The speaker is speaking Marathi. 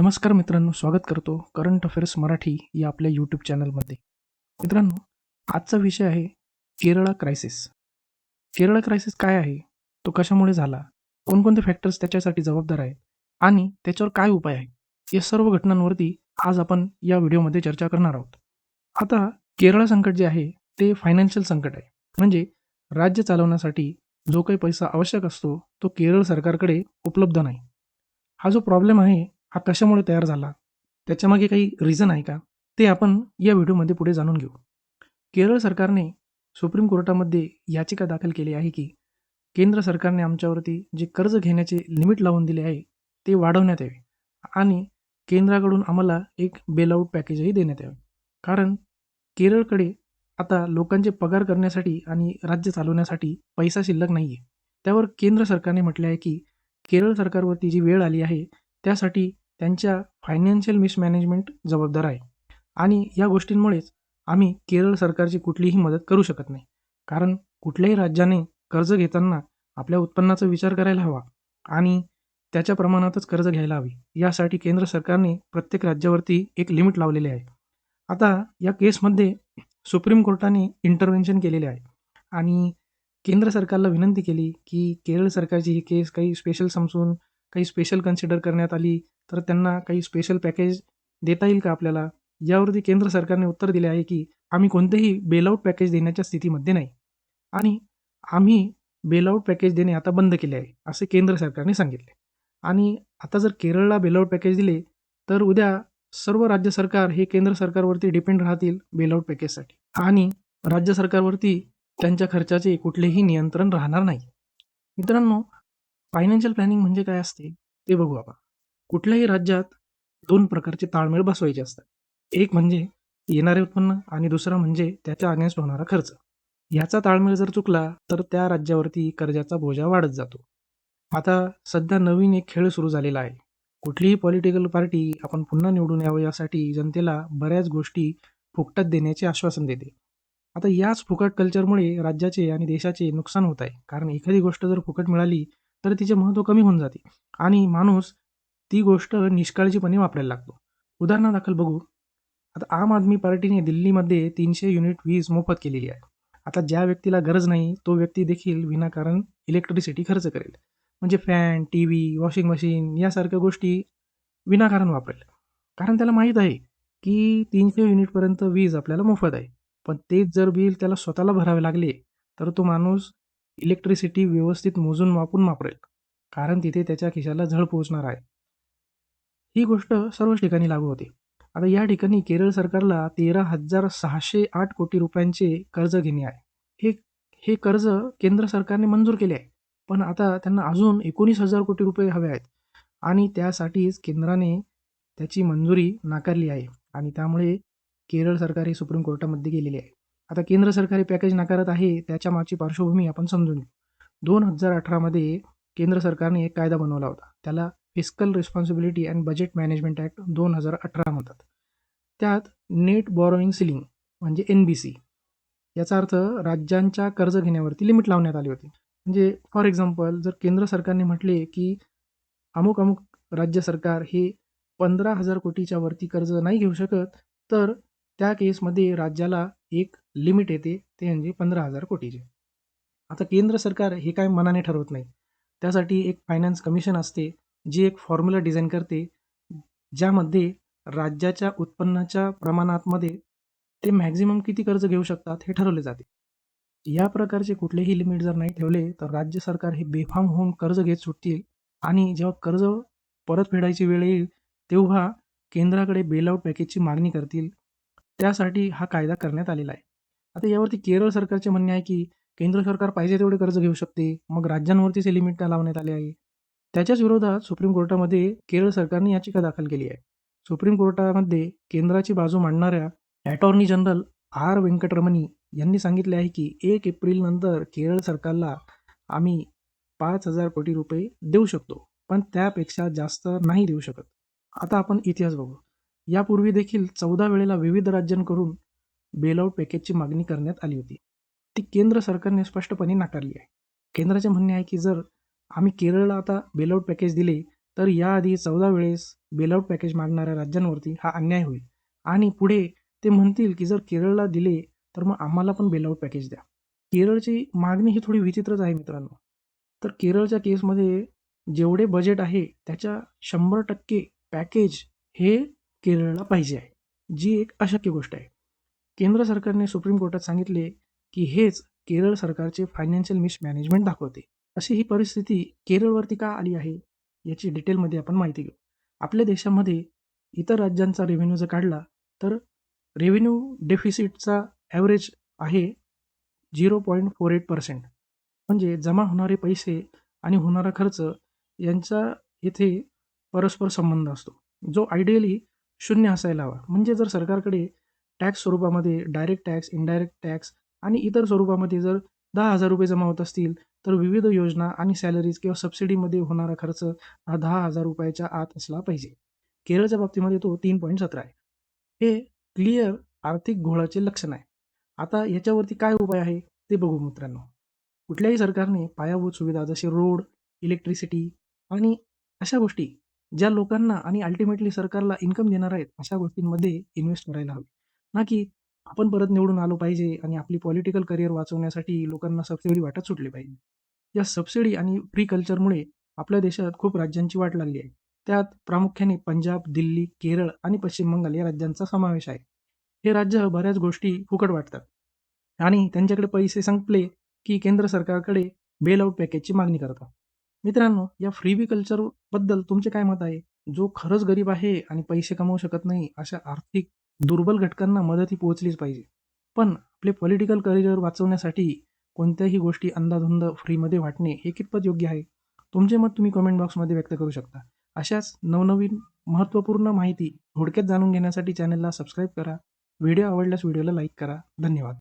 नमस्कार मित्रांनो स्वागत करतो करंट अफेअर्स मराठी या आपल्या यूट्यूब चॅनलमध्ये. मित्रांनो आजचा विषय आहे केरळा क्रायसिस केरळ क्रायसिस काय आहे? तो कशामुळे झाला? कोणकोणते फॅक्टर्स त्याच्यासाठी जबाबदार आहेत? आणि त्याच्यावर काय उपाय आहे या सर्व घटनांवरती आज आपण या व्हिडिओमध्ये चर्चा करणार आहोत. आता केरळ संकट जे आहे ते फायनान्शियल संकट आहे. म्हणजे राज्य चालवण्यासाठी जो काही पैसा आवश्यक असतो तो केरळ सरकारकडे उपलब्ध नाही. हा जो प्रॉब्लेम आहे हा कशामुळे तयार झाला? त्याच्यामागे काही रिझन आहे का? ते आपण या व्हिडिओमध्ये पुढे जाणून घेऊ. केरळ सरकारने सुप्रीम कोर्टामध्ये याचिका दाखल केली आहे की केंद्र सरकारने आमच्यावरती जे कर्ज घेण्याचे लिमिट लावून दिले आहे ते वाढवण्यात यावे आणि केंद्राकडून आम्हाला एक बेलआउट पॅकेजही देण्यात यावे. कारण केरळकडे आता लोकांचे पगार करण्यासाठी आणि राज्य चालवण्यासाठी पैसा शिल्लक नाही आहे त्यावर केंद्र सरकारने म्हटले आहे की केरळ सरकारवरती जी वेळ आली आहे त्यासाठी त्यांच्या फायनान्शियल मिसमॅनेजमेंट जबाबदार आहे. आणि या गोष्टींमुळेच आम्ही केरळ सरकारची कुठलीही मदत करू शकत नाही. कारण कुठल्याही राज्याने कर्ज घेताना आपल्या उत्पन्नाचा विचार करायला हवा आणि त्याच्या प्रमाणातच कर्ज घ्यायला हवी. यासाठी केंद्र सरकारने प्रत्येक राज्यावरती एक लिमिट लावलेले आहे. आता या केसमध्ये सुप्रीम कोर्टाने इंटरव्हेन्शन केलेले आहे. आणि केंद्र सरकारला विनंती केली की केरळ सरकारची ही केस काही स्पेशल समजून काही स्पेशल कन्सिडर करण्यात आली तर त्यांना काही स्पेशल पॅकेज देता येईल का आपल्याला? यावरती केंद्र सरकारने उत्तर दिले आहे की आम्ही कोणतेही बेलआउट पॅकेज देण्याच्या स्थितीमध्ये नाही. आणि आम्ही बेलआउट पॅकेज देणे आता बंद केले आहे असे केंद्र सरकारने सांगितले. आणि आता जर केरळला बेलआउट पॅकेज दिले तर उद्या सर्व राज्य सरकार हे केंद्र सरकारवरती डिपेंड राहतील बेलआउट पॅकेजसाठी आणि राज्य सरकारवरती त्यांच्या खर्चाचे कुठलेही नियंत्रण राहणार नाही. मित्रांनो फायनान्शियल प्लॅनिंग म्हणजे काय असते? ते बघू आपण. कुठल्याही राज्यात दोन प्रकारचे ताळमेळ बसवायचे असतात. एक म्हणजे येणारे उत्पन्न आणि दुसरा म्हणजे त्याच्या अगेन्स्ट होणारा खर्च. ह्याचा ताळमेळ जर चुकला तर त्या राज्यावरती कर्जाचा बोजा वाढत जातो. आता सध्या नवीन एक खेळ सुरू झालेला आहे. कुठलीही पॉलिटिकल पार्टी आपण पुन्हा निवडून यावं यासाठी जनतेला बऱ्याच गोष्टी फुकटात देण्याचे आश्वासन देते. आता याच फुकट कल्चरमुळे राज्याचे आणि देशाचे नुकसान होत आहे. कारण एखादी गोष्ट जर फुकट मिळाली तर तिचे महत्त्व कमी होऊन जाते. आणि माणूस ती गोष्ट निष्काळजीपणे वापरायला लागतो. उदाहरणादाखल बघू. आता आम आदमी पार्टीने दिल्लीमध्ये तीनशे युनिट वीज मोफत केलेली आहे. आता ज्या व्यक्तीला गरज नाही तो व्यक्ती देखील विनाकारण इलेक्ट्रिसिटी खर्च करेल. म्हणजे fan T V washing machine यासारख्या गोष्टी विनाकारण वापरेल. कारण त्याला माहीत आहे की तीनशे युनिटपर्यंत वीज आपल्याला मोफत आहे. पण तेच जर बिल त्याला स्वतःला भरावे लागले तर तो माणूस इलेक्ट्रिसिटी व्यवस्थित मोजून मापून वापरेल कारण तिथे त्याच्या खिशाला झळ पोहोचणार आहे. ही गोष्ट सर्वच ठिकाणी लागू होते. आता या ठिकाणी केरळ सरकारला तेरा हजार सहाशे आठ कोटी रुपयांचे कर्ज घेणे आहे. हे हे कर्ज केंद्र सरकारने मंजूर केले आहे. पण आता त्यांना अजून एकोणीस हजार कोटी रुपये हवे आहेत आणि त्यासाठीच केंद्राने त्याची मंजुरी नाकारली आहे आणि त्यामुळे केरळ सरकार हे सुप्रीम कोर्टामध्ये गेलेले आहे. आता केंद्र सरकारी पॅकेज नाकारत आहे त्याच्या मागची पार्श्वभूमी आपण समजून घेऊ. दोन हजार अठरामध्ये केंद्र सरकारने एक कायदा बनवला होता. त्याला fiscal responsibility and budget management act दोन हजार अठरा म्हणतात. त्यात नेट बॉरोईंग सिलिंग म्हणजे एन बी सी याचा अर्थ राज्यांच्या कर्ज घेण्यावरती लिमिट लावण्यात आली होती. म्हणजे फॉर एक्झाम्पल जर केंद्र सरकारने म्हटले की अमुक अमुक राज्य सरकार हे पंधरा हजार कोटीच्या वरती कर्ज नाही घेऊ शकत तर त्या केसमध्ये राज्याला एक लिमिट येते ते म्हणजे पंधरा हजार कोटीचे. आता केंद्र सरकार हे काय मनाने ठरवत नाही. त्यासाठी एक फायनान्स कमिशन असते जी एक फॉर्म्युला डिझाईन करते ज्यामध्ये राज्याच्या उत्पन्नाच्या प्रमाणातमध्ये ते मॅक्झिमम किती कर्ज घेऊ शकतात हे ठरवले जाते. या प्रकारचे कुठलेही लिमिट जर नाही ठेवले तर राज्य सरकार हे बेफाम होऊन कर्ज घेत सुटतील. आणि जेव्हा कर्ज परत फेडायची वेळ येईल तेव्हा केंद्राकडे बेलआउट पॅकेजची मागणी करतील. त्यासाठी हा कायदा करण्यात आलेला आहे. आता यावरती केरळ सरकारचे म्हणणे आहे की केंद्र सरकार पाहिजे तेवढे कर्ज घेऊ शकते. मग राज्यांवरतीच हे लिमिट लावण्यात आले आहे? त्याच्याच विरोधात सुप्रीम कोर्टामध्ये केरळ सरकारने याचिका दाखल केली आहे. सुप्रीम कोर्टामध्ये केंद्राची बाजू मांडणाऱ्या अटॉर्नी जनरल आर व्यंकटरमणी यांनी सांगितले आहे की एक एप्रिलनंतर केरळ सरकारला आम्ही पाच हजार कोटी रुपये देऊ शकतो पण त्यापेक्षा जास्त नाही देऊ शकत. आता आपण इतिहास बघू. यापूर्वी देखील चौदा वेळेला विविध राज्यांकडून बेलआउट पॅकेजची मागणी करण्यात आली होती. ती केंद्र सरकारने स्पष्टपणे नाकारली आहे. केंद्राचे म्हणणे आहे की जर आम्ही केरळला आता बेलआउट पॅकेज दिले तर याआधी चौदा वेळेस बेलआउट पॅकेज मागणाऱ्या राज्यांवरती हा अन्याय होईल. आणि पुढे ते म्हणतील की जर केरळला दिले तर मग आम्हाला पण बेलआउट पॅकेज द्या. केरळची मागणी ही थोडी विचित्रच आहे मित्रांनो. तर केरळच्या केसमध्ये जेवढे बजेट आहे त्याच्या शंभर टक्के पॅकेज हे केरळला पाहिजे आहे. जी एक अशक्य गोष्ट आहे. केंद्र सरकारने सुप्रीम कोर्टात सांगितले की हेच केरळ सरकारचे फायनान्शियल मिसमॅनेजमेंट दाखवते. अशी ही परिस्थिती केरळवरती का आली आहे याची डिटेलमध्ये आपण माहिती घेऊ. आपल्या देशामध्ये इतर राज्यांचा रेव्हेन्यू जर काढला तर रेव्हेन्यू डेफिसिटचा ॲव्हरेज आहे zero point four eight percent म्हणजे जमा होणारे पैसे आणि होणारा खर्च यांचा येथे परस्पर संबंध असतो. जो आयडियली शून्य असायला हवा. म्हणजे जर सरकारकडे टॅक्स स्वरूपामध्ये डायरेक्ट टॅक्स इनडायरेक्ट टॅक्स आणि इतर स्वरूपामध्ये जर दहा हजार रुपये जमा होत असतील तर विविध योजना आणि सॅलरीज किंवा सबसिडीमध्ये होणारा खर्च हा दहा हजार रुपयाच्या आत असला पाहिजे. केरळच्या बाबतीमध्ये तो तीन पॉईंट सतरा आहे. हे क्लिअर आर्थिक घोळाचे लक्षण आहे. आता याच्यावरती काय उपाय आहे ते बघू मित्रांनो. कुठल्याही सरकारने पायाभूत सुविधा जसे रोड इलेक्ट्रिसिटी आणि अशा गोष्टी ज्या लोकांना आणि अल्टिमेटली सरकारला इन्कम देणार आहेत अशा गोष्टींमध्ये इन्व्हेस्ट करायला हवी. ना की आपण परत निवडून आलो पाहिजे आणि आपली पॉलिटिकल करिअर वाचवण्यासाठी लोकांना सबसिडी वाटत सुटली पाहिजे. या सबसिडी आणि फ्री कल्चरमुळे आपल्या देशात खूप राज्यांची वाट लागली आहे. त्यात प्रामुख्याने पंजाब दिल्ली केरळ आणि पश्चिम बंगाल या राज्यांचा समावेश आहे. हे राज्य बऱ्याच गोष्टी फुकट वाटतात. आणि त्यांच्याकडे पैसे संपले की केंद्र सरकारकडे बेल आउट पॅकेजची मागणी करतात. मित्रांनो या फ्रीबी कल्चरबद्दल तुमचे काय मत आहे? जो खरंच गरीब आहे आणि पैसे कमवू शकत नाही अशा आर्थिक दुर्बल घटकांना मदत ही पोहोचलीच पाहिजे. पण आपले पॉलिटिकल करिअर वाचवण्यासाठी कोणत्याही गोष्टी अंदाधुंद फ्रीमध्ये वाटणे हे कितपत योग्य आहे? तुमचे मत तुम्ही कमेंट बॉक्समध्ये व्यक्त करू शकता. अशाच नवनवीन महत्त्वपूर्ण माहिती थोडक्यात जाणून घेण्यासाठी चॅनलला सबस्क्राईब करा. व्हिडिओ आवडल्यास व्हिडिओला लाईक करा. धन्यवाद.